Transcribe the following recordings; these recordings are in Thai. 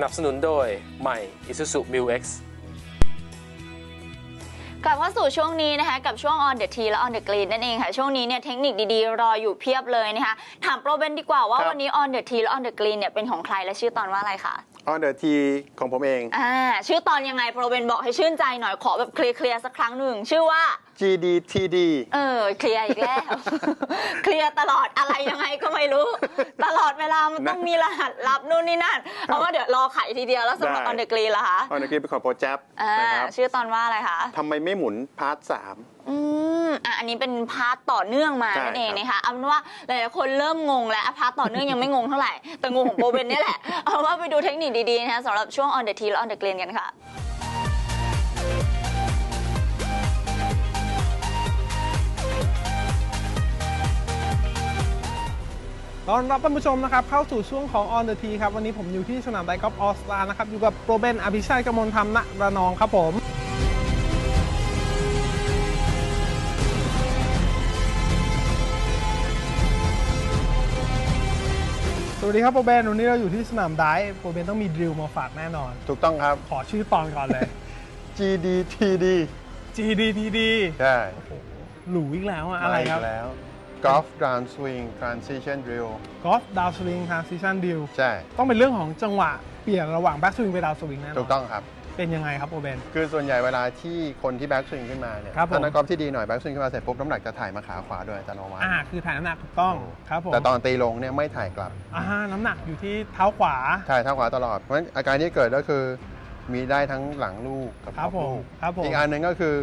สนับสนุนโดยใหม่ Isuzu Mu X กลับเข้าสู่ช่วงนี้นะคะกับช่วง on the tea และ on the green นั่นเองค่ะช่วงนี้เนี่ยเทคนิคดีๆ รออยู่เพียบเลยนะคะถามโปรเบนดีกว่าว่าครับ วันนี้ on the tea และ on the green เนี่ยเป็นของใครและชื่อตอนว่าอะไรคะออนเดอร์ทีของผมเอง อ่าชื่อตอนยังไงโปรเบนบอกให้ชื่นใจหน่อยขอแบบเคลียร์ๆสักครั้งหนึ่งชื่อว่า GDTD เออเคลียร์อีกแล้ว เคลียร์ตลอดอะไรยังไงก็ไม่รู้ ตลอดเวลามันต้องมีรหัสลับนู่นนี่นั่นเอาว่าเดี๋ยวรอไขทีเดียวแล้วสำหรับได้ on the green ล่ะคะออนเดอร์ทีเป็นของโปรแจปอ่านะครับชื่อตอนว่าอะไรคะทำไมไม่หมุนพาร์ทสามอืมอะอันนี้เป็นพาร์ทต่อเนื่องมาใช่นั่นเองครับนะคะเอาเป็นว่าหลายๆคนเริ่มงงแล้วอะพาร์ทต่อเนื่องยังไม่งงเท่าไหร่แต่งงของโบเบนเนี่ยแหละเอาว่าไปดูเทคนิคดีๆนะคะสำหรับช่วง on the tea และ on the green กันค่ะ ต้อนรับท่านผู้ชมนะครับเข้าสู่ช่วงของ On the Tee ครับวันนี้ผมอยู่ที่สนามไดกอล์ฟออสตานะครับอยู่กับโปรเบนอภิชัยกมลธรรมณระนองครับผมสวัสดีครับโปรเบนวันนี้เราอยู่ที่สนามไดฟ์โปรเบนต้องมีดริลมาฝากแน่นอน ถูกต้องครับ ขอชื่อตอนก่อนเลย GDTD GDTD ใช่หรูอีกแล้วอะอะไรครับ มาอีกแล้ว Golf Ground Swing Transition Drill Golf Down Swing Transition Drill ใช่ ต้องเป็นเรื่องของจังหวะเปลี่ยนระหว่าง Back Swing ไป Down Swing แน่นอนถูกต้องครับ เป็นยังไงครับโปรเบน คือส่วนใหญ่เวลาที่คนที่แบ็กสวิงขึ้นมาเนี่ยครับผม ถ้านักกอล์ฟที่ดีหน่อยแบ็กสวิงขึ้นมาเสร็จปุ๊บน้ำหนักจะถ่ายมาขาขวาโดยอัตโนมัติอ่าคือถ่ายน้ำหนักถูกต้องครับผมแต่ตอนตีลงเนี่ยไม่ถ่ายกลับ อ่าน้ำหนักอยู่ที่เท้าขวา ถ่ายเท้าขวาตลอด เพราะฉะนั้นอาการที่เกิดก็คือ มีได้ทั้งหลังลูกกับครับท็อปผมลูกครับผม อีกอันหนึ่งก็คือ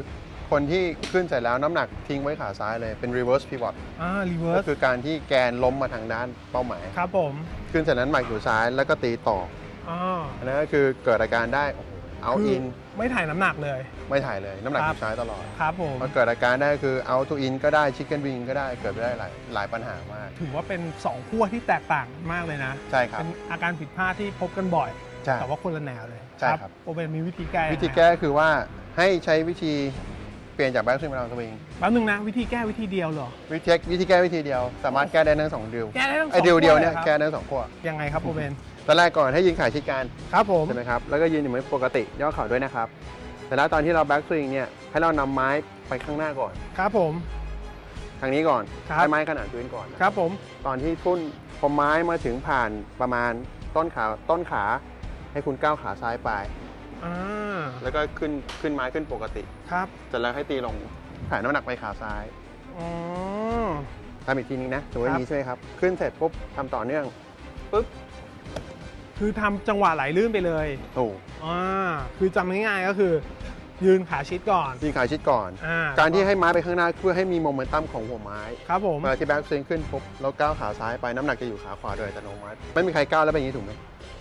คนที่ขึ้นเสร็จแล้วน้ำหนักทิ้งไว้ขาซ้ายเลยเป็น reverse pivot อ่ารีเวิก็ร์สคือการที่แกนล้มมาทางด้านเป้าหมาย ครับผมขึ้นเสร็จนั้นหมักอยู่ซ้ายแล้วก็ตีต่ออ่าอันนั้นก็คือเกิดอาการได้เอาคือินไม่ถ่ายน้ำหนักเลย ไม่ถ่ายเลย น้ำหนักคอรับยู่ซ้ายตลอดครับผมพอเกิดอาการได้ก็คือเอาทูอินก็ได้ชิคเก้นวิงก็ได้เกิดไปได้หลายหลายปัญหามาก ถือว่าเป็น 2 ขั้วที่แตกต่างมากเลยนะ ใช่ครับ เป็นอาการผิดพลาดที่พบกันบ่อย ใช่แต่ว่าคนละแนวเลยใช่ครับโปรเบนมีวิธีแก้ยังไงวิธีแก้คือว่าให้ใช้วิธี เปลี่ยนจากแบ็กสวิงมาดาวสวิงแป๊บนึงนะ วิธีแก้วิธีเดียวเหรอ วิธีวิธีแก้วิธีเดียว สามารถแก้ได้ทั้งสองดิวแก้ได้ทั้งสองไอ้ดิวเดียวเนี่ยขั้วเลยครับ แก้ได้ทั้งสองขั้วยังไงครับโปรเบนตอนแรกก่อนให้ยืนขาชิดกันครับผม ใช่ไหมครับแล้วก็ยืนอยู่เหมือนปกติย่อเข่าด้วยนะครับแต่แล้วตอนที่เราแบ็กสวิงเนี่ยให้เรานำไม้ไปข้างหน้าก่อน ครับผม ทางนี้ก่อนครับ ให้ไม้ขนาดพื้นก่อนครับผม ตอนที่ทุ่นพอไม้มาถึงผ่านประมาณต้นขาต้นขา ให้คุณก้าวขาซ้ายไป อ่าแล้วก็ขึ้นขึ้นไม้ขึ้นปกติครับเสร็จแล้วให้ตีลงถ่ายน้ำหนักไปขาซ้ายอ๋อทำอีกทีนึงนะสมมติครับนี้ใช่ไหมครับ ขึ้นเสร็จปุ๊บทำต่อเนื่องปุ๊บคือทำจังหวะไหลลื่นไปเลยถูกอ่าคือจำง่ายๆก็คือ ยืนขาชิดก่อนยืนขาชิดก่อนอ่าการที่ให้ไม้ไปข้างหน้าเพื่อให้มีโมเมนตัมของหัวไม้ครับผมเวลาที่แบ็กสวิงขึ้นปุ๊บแล้วก้าวขาซ้ายไปน้ำหนักจะอยู่ขาขวาโดยอัตโนมัติไม่มีใครก้าวแล้วเป็นอย่างนี้ถูกไหม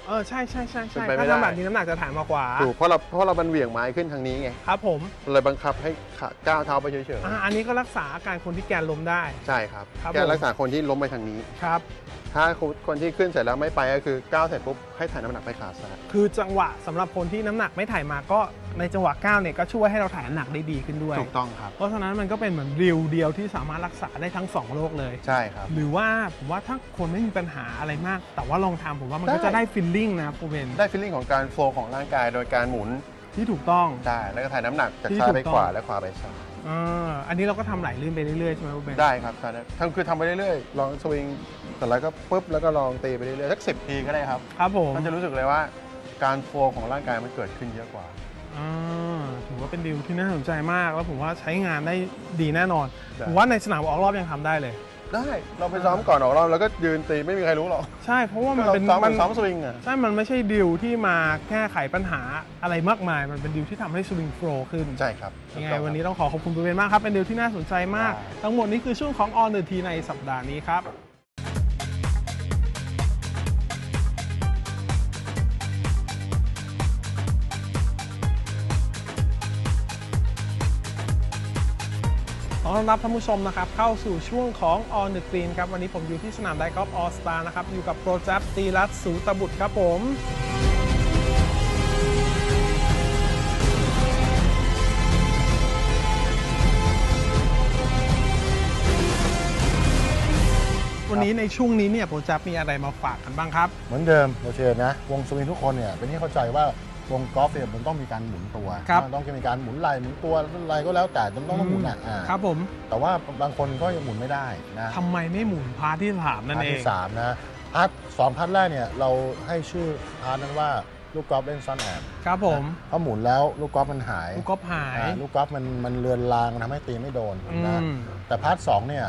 เออใช่ใช่ใช่ใช่เป็นไปไม่ถ้าได้ ทำแบบนี้น้ำหนักจะถ่ายมาขวาถูกเพราะเราเพราะเราบันเหวี่ยงไม้ขึ้นทางนี้ไงครับผมเลยบังคับให้ขาก้าวเท้าไปเฉยอ่าอันนี้ก็รักษาอาการคนที่แกนล้มได้ ๆใช่ครับครับแค่ผมรักษาคนที่ล้มไปทางนี้ ครับ ถ้าคนที่ขึ้นเสร็จแล้วไม่ไปก็คือก้าวเสร็จปุ๊บให้ถ่ายน้ำหนักไปขาซ้าย คือจังหวะสำหรับคนที่น้ำหนักไม่ถ่ายมาก็ ในจังหวะก้าวเนี่ยก็ช่วยให้เราถ่ายน้ำหนักได้ดีขึ้นด้วย ถูกต้องครับ เพราะฉะนั้นมันก็เป็นเหมือนริวเดียวที่สามารถรักษาได้ทั้งสองโรคเลย ใช่ครับ หรือว่าผมว่าถ้าคนไม่มีปัญหาอะไรมาก แต่ว่าลองทำผมว่ามันก็ได้จะได้ฟิลลิ่งนะโปรเบนได้ฟีลลิ่งของการโฟล์ของร่างกายโดยการหมุนที่ถูกต้องได้แล้วก็ถ่ายน้ำหนักจากที่ซ้ายถูไปกต้องขวาและขวาไปซ้ายอ่าอันนี้เราก็ทำไหลลื่นไปเรื่อยๆใช่ไหมโปรเบนได้ครับใช่ได้ทำคือทำไปเรื่อยๆลองสวิงแต่แล้วก็ปุ๊บแล้วก็ลองตีไปเรื่อยๆสักสิบทีก็ได้ครับ ครับผมมันจะรู้สึกเลยว่าการโฟล์ของร่างกายมันเกิดขึ้นเยอะกว่า อ่าถือว่าเป็นดีลที่น่าสนใจมาก แล้วผมว่าใช้งานได้ดีแน่นอนได้ ผมว่าในสนามออกรอบยังทำได้เลย ได้เราไปซ้อมก่อนออกรอบแล้วก็ยืนตีไม่มีใครรู้หรอกใช่เพราะว่ามันเราเป็นซ้อมเหมืมัอนนซ้อมสวิงอะ ใช่มันไม่ใช่ดีลที่มาแก้ไขปัญหาอะไรมากมาย มันเป็นดีลที่ทำให้สวิงโฟล์ขึ้น ใช่ครับยังไงถูกต้องวันนี้ต้องขอขอบคุณคุณเบนมากครับ เป็นดีลที่น่าสนใจมาก ได้ ทั้งหมดนี้คือช่วงของ On the T ในสัปดาห์นี้ครับ ขอต้อนรับท่านผู้ชมนะครับเข้าสู่ช่วงของ On the Green ครับวันนี้ผมอยู่ที่สนามไดกอล์ฟออสตานะครับอยู่กับโปรเจกต์ตีรัตน์สูตบุตรครับผมวันวันนี้ในช่วงนี้เนี่ยโปรแจบมีอะไรมาฝากกันบ้างครับ เหมือนเดิมโรเชนนะวงสวิงทุกคนเนี่ยเป็นที่เข้าใจว่า วงกอล์ฟเนี่ยมันต้องมีการหมุนตัวครับต้องมีการหมุนไหล่หมุนตัวอะไรก็แล้วแต่ต้องต้องหมุนอะอ่าครับผม แต่ว่าบางคนก็ยังหมุนไม่ได้นะทำไมไม่หมุนพาร์ทที่ถามนั่นพาร์ทเองที่สามนะพาร์ทสองพาร์ทแรกเนี่ยเราให้ชื่อพาร์ทนั้นว่าลูกกอล์ฟเล่นซ่อนแอบครับผมเพราะหมุนแล้วลูกกอล์ฟมันหาย ลูกกอล์ฟหายอ่าลูกกอล์ฟมันมันเลือนลางทำให้ตีไม่โดนอืนะมแต่พาร์ทสองเนี่ย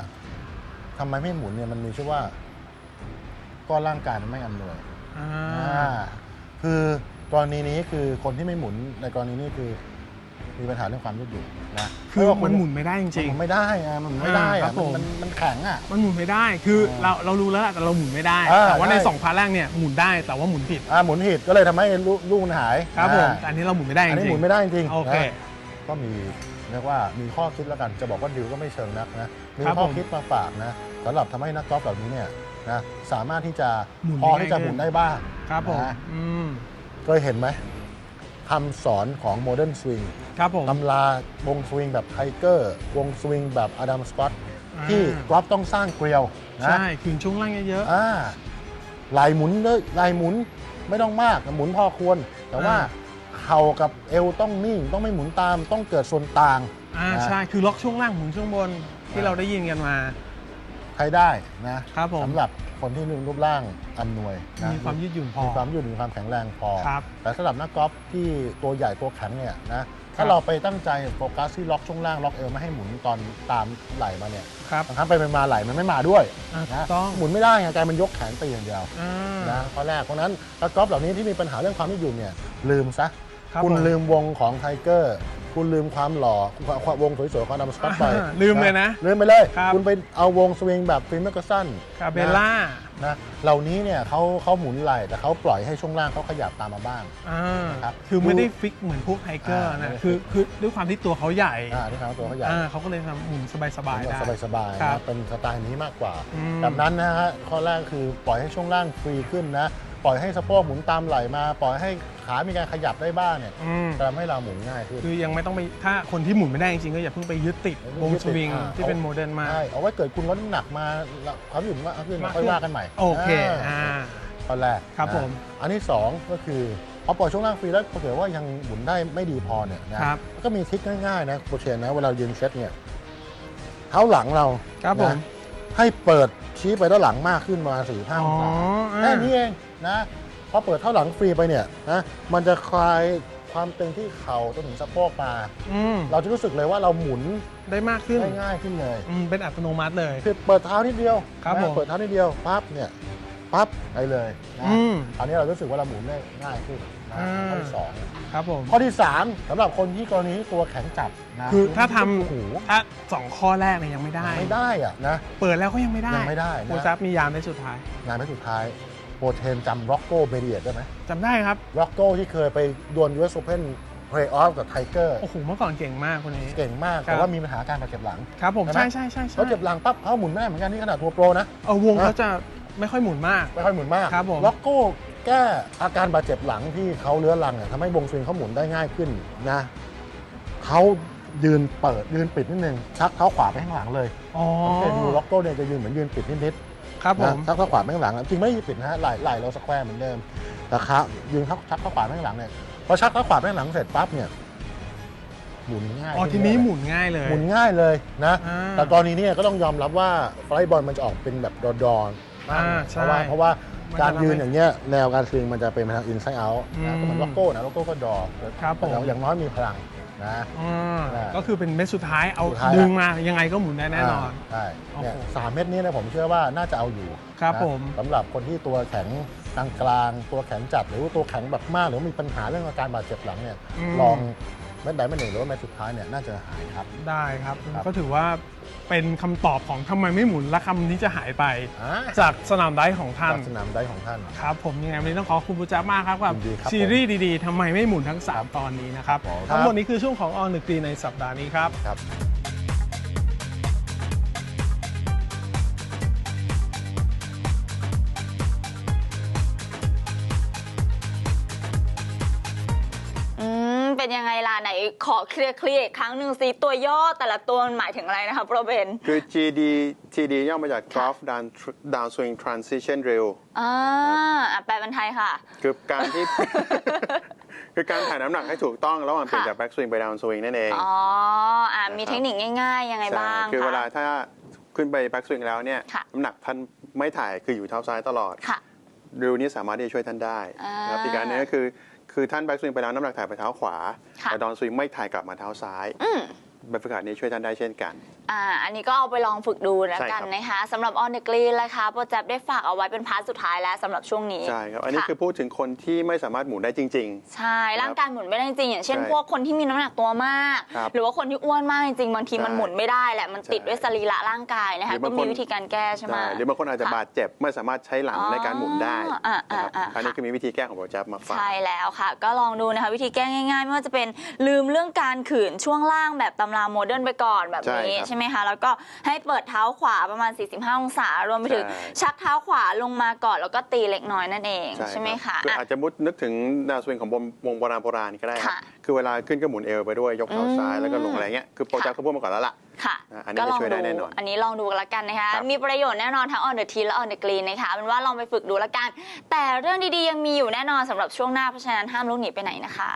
ทำไมไม่หมุนเนี่ยมันมีชื่อว่า ก็ร่างกายมันไม่อำนวยอ่าอ่าคือ กรณีนี้คือคนที่ไม่หมุนในกรณีนี้คือมีปัญหาเรื่องความยืดหยุ่นนะคือไว่ามันหมุนไม่ได้จริง มันไม่ได้อะมันไม่ได้อ่าครัอะบผมมันมันแข็งอะ ๆ มันหมุนไม่ได้ คือเราเรารู้แล้วแหละแต่เราหมุนไม่ได้อ่าแต่ว่าในใช่ สองพาร์ทแรกเนี่ยหมุนได้แต่ว่าหมุนผิดอ่าหมุนผิดก็เลยทำให้ลูกลูกมันหายครับผมอ่าแต่อันนี้เราหมุนไม่ได้จอันนี้ริหงมุนไม่ได้จริงๆโอเค นะก็มีเรียกว่ามีข้อคิดแล้วกันจะบอกว่าดิวก็ไม่เชิงนักนะมีครับข้อผมคิดมาฝากนะสำหรับทำให้นักกอล์ฟเหล่านี้เนี่ยนะสามารถที่จะหมุนพอได้ที่จะขึ้น หมุนได้บ้าง ครับผมนะ อืม เคยเห็นไหมคำสอนของโมเดิร์นสวิงครับผม ตำราวงสวิงแบบไทเกอร์ วงสวิงแบบอดัมสกอตอ่า ที่กรอฟต้องสร้างเกลียวนะใช่คืนช่วงล่างเยอะ อ่าไหลหมุนเลยไหลหมุนไม่ต้องมากหมุนพอควร แต่ว่าอ่า เข่ากับเอวต้องนิ่ง ต้องไม่หมุนตามต้องเกิดส่วนต่าง ๆอ่านะ ใช่ คือล็อกช่วงล่างหมุนช่วงบนที่อ่าเราได้ยินกันมา ใช้ได้นะครับผมสำหรับคนที่รูปร่างอำนวยนะมีความยืดหยุ่นพอมีความยืดหยุ่นมีความแข็งแรงพอ ครับ แต่สำหรับนักกอล์ฟที่ตัวใหญ่ตัวแข็งเนี่ยนะถ้าครับเราไปตั้งใจโฟกัสที่ล็อกช่วงล่างล็อกเอวไม่ให้หมุนตอนตามไหลมาเนี่ยครับ บางครั้งไปมาไหลมันไม่มาด้วยอ่าถูนะกต้อง หมุนไม่ได้ไงกลายมันยกแขนตีอย่างเดียวอ่านะข้อแรกเพราะฉะนั้นนักกอล์ฟเหล่านี้ที่มีปัญหาเรื่องความยืดหยุ่นเนี่ยลืมซะครับคุณผม ลืมวงของไทเกอร์ คุณลืมความหล่อความความวงสวยๆของดัมสกอตไปอ่าลืมเลยนะลืมไปเลยครับคุณไปเอาวงสวิงแบบฟิล์มแมกกาซัน คาเบล่านะเหล่านี้เนี่ยเขาเขาหมุนไหลแต่เขาปล่อยให้ช่วงล่างเขาขยับตามมาบ้าง อ่าครับคือไม่ได้ฟิกเหมือนพวกไทเกอร์อ่าไม่นะได้ คือคือด้วยความที่ตัวเขาใหญ่อ่าที่เขาตัวเขาใหญ่อ่าเขาก็เลยทำหมุนสบายๆได้ สบายสบายๆครับนะเป็นสไตล์นี้มากกว่าอืม แบบนั้นนะฮะข้อแรกคือปล่อยให้ช่วงล่างฟรีขึ้นนะ ปล่อยให้สะโพกหมุนตามไหลมา ปล่อยให้ขามีการขยับได้บ้างเนี่ยอืม จะทำให้เราหมุนง่ายขึ้น คือยังไม่ต้องไปถ้าคนที่หมุนไม่ได้จริงๆก็อย่าเพิ่งไปยึดติดวงสวิงอ่า ที่เป็นโมเดิร์นมาก ใช่เอาไว้เกิดคุณลดน้ำหนักมาแล้วความหยุ่นมากขึ้นมากค่อยขึ้นว่ากันใหม่โอเคาอ่าข้อแรกครับนะผม อันที่สองก็คือพอปล่อยช่วงล่างฟรีแล้วปรากฏว่ายังหมุนได้ไม่ดีพอเนี่ยนะ ครับ ก็มีทริคง่ายๆนะโปรเชนนะเวลายืนเซตเนี่ยเท้าหลังเราครับผม นะให้เปิดชี้ไปด้านหลังมากขึ้นมาสี่ห้าอ๋อองศาอ่า แค่นี้เอง นะพอเปิดเท้าหลังฟรีไปเนี่ยนะมันจะคลายความตึงที่เข่าจนถึงสะโพกมา อืมเราจะรู้สึกเลยว่าเราหมุนได้มากขึ้นได้ง่ายขึ้นเลยอืมเป็นอัตโนมัติเลย คือเปิดเท้านิดเดียวครับนะผมเปิดเท้านิดเดียวปั๊บเนี่ยปั๊บไปเลยนะอืมอันนี้เรารู้สึกว่าเราหมุนได้ง่ายขึ้นนะอ่า ข้อที่สองครับผม ข้อที่สามสำหรับคนที่กรณีที่ตัวแข็งจับนะคือถ้าทโอ้โหำถ้าสองข้อแรกเนี่ยยังไม่ได้ ไม่ได้อะนะ เปิดแล้วก็ยังไม่ได้ยังไม่ได้นะโปรซับมียามในสุดท้าย งานไม่สุดท้าย โปรเทนจำร็อกโก้เบเดียได้ไหมจำได้ครับ ร็อกโก้ที่เคยไปดวล US Open Play Off กับไทเกอร์โอ้โหเมื่อก่อนเก่งมากคนนี้ เก่งมากครับแต่ว่ามีปัญหาการบาดเจ็บหลังครับผมใช่ใช่ไหมใช่ใช่ใช่เขาเจ็บหลังปั๊บเขาหมุนไม่ได้เหมือนกันนี่ขนาดตัวโปรนะเออวงนะเขาจะไม่ค่อยหมุนมาก ไม่ค่อยหมุนมากครับผมล็อกโก้แก้อาการบาดเจ็บหลังที่เขาเลื้อรังเนี่ยทำให้วงสวิงเขาหมุนได้ง่ายขึ้นนะเขายืนเปิดยืนปิดนิดนึงชักเท้าขวาไปข้างหลังเลยอ๋อสังเกตดูล็อกโก้เนี่ยจะยืนเหมือนยืนปิดนิด ครับๆผนะมชักเท้าขวาไปข้างหลังจริงไม่ได้ยืนปิดนะฮะไหล่ไหล่เราสแควร์เหมือนเดิมแต่ขายืนชักชักเท้าขวาไปข้างหลังเนี่ยพอชักเท้าขวาไปข้างหลังเสร็จปั๊บเนี่ยหมุนง่ายอ๋อขึ้ทีนี้เยะหมุนง่ายเลย หมุนง่ายเลยนะ อ่าแต่กรณีเนี้ก็ต้องยอมรับว่าไฟบอลมันจะออกเป็นแบบดอนๆมากอ่าเพราะว่าใช่เพราะว่ามันจะการยืนทำให้อย่างเงี้ยแนวการสวิงมันจะเป็นไปทางอินไซด์เอาอืมนะก็เหมือนล็อกโก้นะล็อกโก้ก็ดอครับผมแต่อย่างน้อยมีพลัง นะ อ่าอ่าก็คือเป็นเม็ดสุดท้ายเอาสุดท้ายดึงมายังไงก็หมุนได้แน่นอนาใช่เนี่ยโอ้โหสามเม็ดนี้นะผมเชื่อว่าน่าจะเอาอยู่ครับนะผม สำหรับคนที่ตัวแข็งกลางกลางๆตัวแข็งจัดหรือว่าตัวแข็งแบบมากหรือว่ามีปัญหาเรื่องอาการบาดเจ็บหลังเนี่ยมลอง เม็ดใดเม็ดหนึ่งหรือว่าเม็ดสุดท้ายเนี่ยน่าจะหายครับ ได้ครับ ครับ ก็ถือว่าเป็นคำตอบของทำไมไม่หมุนและคำนี้จะหายไป อ่าจากสนามได้ของท่าน จากสนามได้ของท่าน ครับ ผมยังไงวันนี้ต้องขอบคุณปูจ๊บมากครับกับยินดีครับซีรีส์ดีๆทำไมไม่หมุนทั้ง 3 ตอนนี้นะครับ ครับทั้งหมดนี้คือช่วงของออนหนึ่งปีในสัปดาห์นี้ครับ ครับ เป็นเป็นยังไงล่ะไหนขอเคลียร์เคลียร์อีกครั้งหนึ่งสิตัวย่อแต่ละตัวมันหมายถึงอะไรนะคะโปรเบนคือ GD GD ย่อมาจาก Golf Down Downswing Transition Drill อ่าอะแปลเป็นไทยค่ะ คือการที่ คือการถ่ายน้ำหนักให้ถูกต้องระหว่างเปลี่ยนค่ะจาก back swing ไป down swing นั่นเอง อ๋ออะมีเทคนิคง่ายๆ ยังไงใช่บ้างคือคะเวลาถ้าขึ้นไป back swing แล้วเนี่ยค่ะน้ำหนักท่านไม่ถ่ายคืออยู่เท้าซ้ายตลอดค่ะดิวนี้สามารถที่จะช่วยท่านได้อ่านะครับอีกการหนึงก็คือ คือท่าน back swing ไปแล้วน้ำหนักถ่ายไปเท้าขวาค่ะแต่ down swing ไม่ถ่ายกลับมาเท้าซ้ายอืมแบบฝึกหัดนี้ช่วยท่านได้เช่นกัน อ่าอันนี้ก็เอาไปลองฝึกดูแล้วใช่กัคนรับนะคะสำหรับออนเดกรีนนะคะโปรเจกต์ได้ฝากเอาไว้เป็นพาร์ทสุดท้ายแล้วสำหรับช่วงนี้ใช่ครับ อันนี้ะคือพูดถึงคนที่ไม่สามารถหมุนได้จริงใช่ ร่างกายหมุนไม่ได้จริงๆอย่างเช่นใช่พวกคนที่มีน้ำหนักตัวมากครับหรือว่าคนที่อ้วนมากจริงๆบางทีมันใช่หมุนไม่ได้แหละมันติดใช่ด้วยสรีระร่างกายนะคะหรือบางก็มีคนวิธีการแก้ใช่ไหมใช่หรือบางคนอาจจะค่ะบาดเจ็บไม่สามารถใช้หลังอ๋อในการหมุนได้อ่านะครับอ่าอ่าอันนี้ค่ะคือมีวิธีแก้ของโปรเจกต์มาฝากใช่แล้วค่ะ ก็ลองดูนะคะวิธีแก้ง่าย ๆ ไม่ว่าจะเป็นลืมเรื่องการขืนช่วงล่างแบบตำราโมเดิร์นไปก่อนแบบนี้ใช่ครับใช่ไหมคะ แล้วก็ให้เปิดเท้าขวาประมาณ 45 องศารวมไปถึงใช่ชักเท้าขวาลงมาก่อนแล้วก็ตีเล็กน้อยนั่นเองใช่ใช่ไหมครัคะบคืออะอาจจะมุดนึกถึงดาวสวิงของวงโบราณโบราณก็ได้ครับค่ะคือเวลาขึ้นก็หมุนเอวไปด้วยยกเท้าซ้ายอืมแล้วก็ลงอะไรเงี้ยคือโปรเจกต์เขาพูดมาก่อนแล้วล่ะค่ะอะอันนี้ก็ลองจะช่วยได้ดูแน่นอน อันนี้ลองดูกันละกันนะคะครับมีประโยชน์แน่นอนทั้ง on the tee และ on the green นะคะเป็นว่าลองไปฝึกดูละกัน แต่เรื่องดีๆยังมีอยู่แน่นอนสำหรับช่วงหน้าเพราะฉะนั้นห้ามลุกหนีไปไหนนะคะ